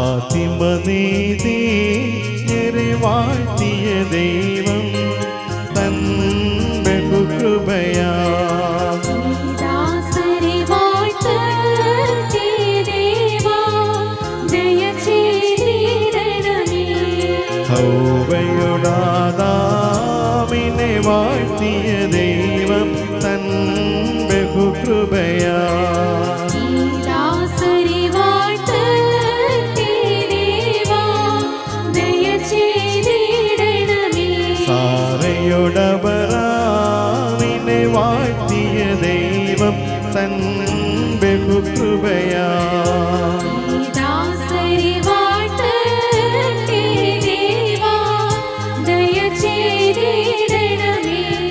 ഫാത്തിമ നീതി വാഴ്ത്തിയ ദൈവം തന്നു ബഹുകൃപയാ. ഹൗവയുടാതാമിനെ വാഴ്ത്തിയ ദൈവം തൻ ബഹുകൃപയാ. സാറയോടവറാവിനെ വാഴ്ത്തിയ ദൈവം തൻ ബഹുകൃപയാ.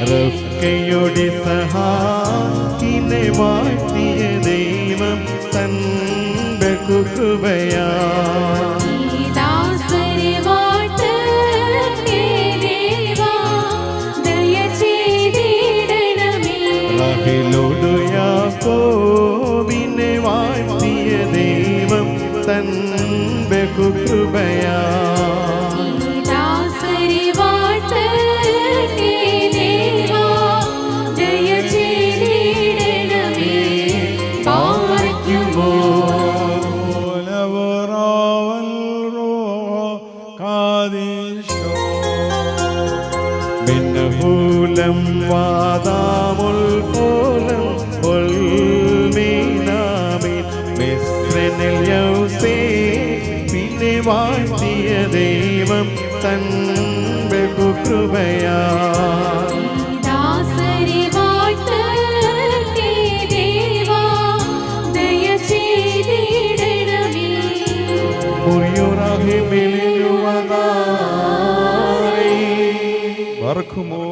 റൊക്കയുടെ സഹാക്കിനെ വാഴ്ത്തിയ ദൈവം തൻ ബഹുകൃപയാ. റഹിലോടു യാക്കോബിനെ വാഴ്ത്തിയ ദൈവം തൻ ബഹുകൃപയാ. ദാസരി വാഴ്ത്തട്ടെ മിശ്രനിൽ യൗസേ പിന്നെ വാഴ്ത്തിയ ദൈവം തൻ ബഹുകൃപയാ. മുറിയുറഹിമിലുവതായി വർക്കുമോ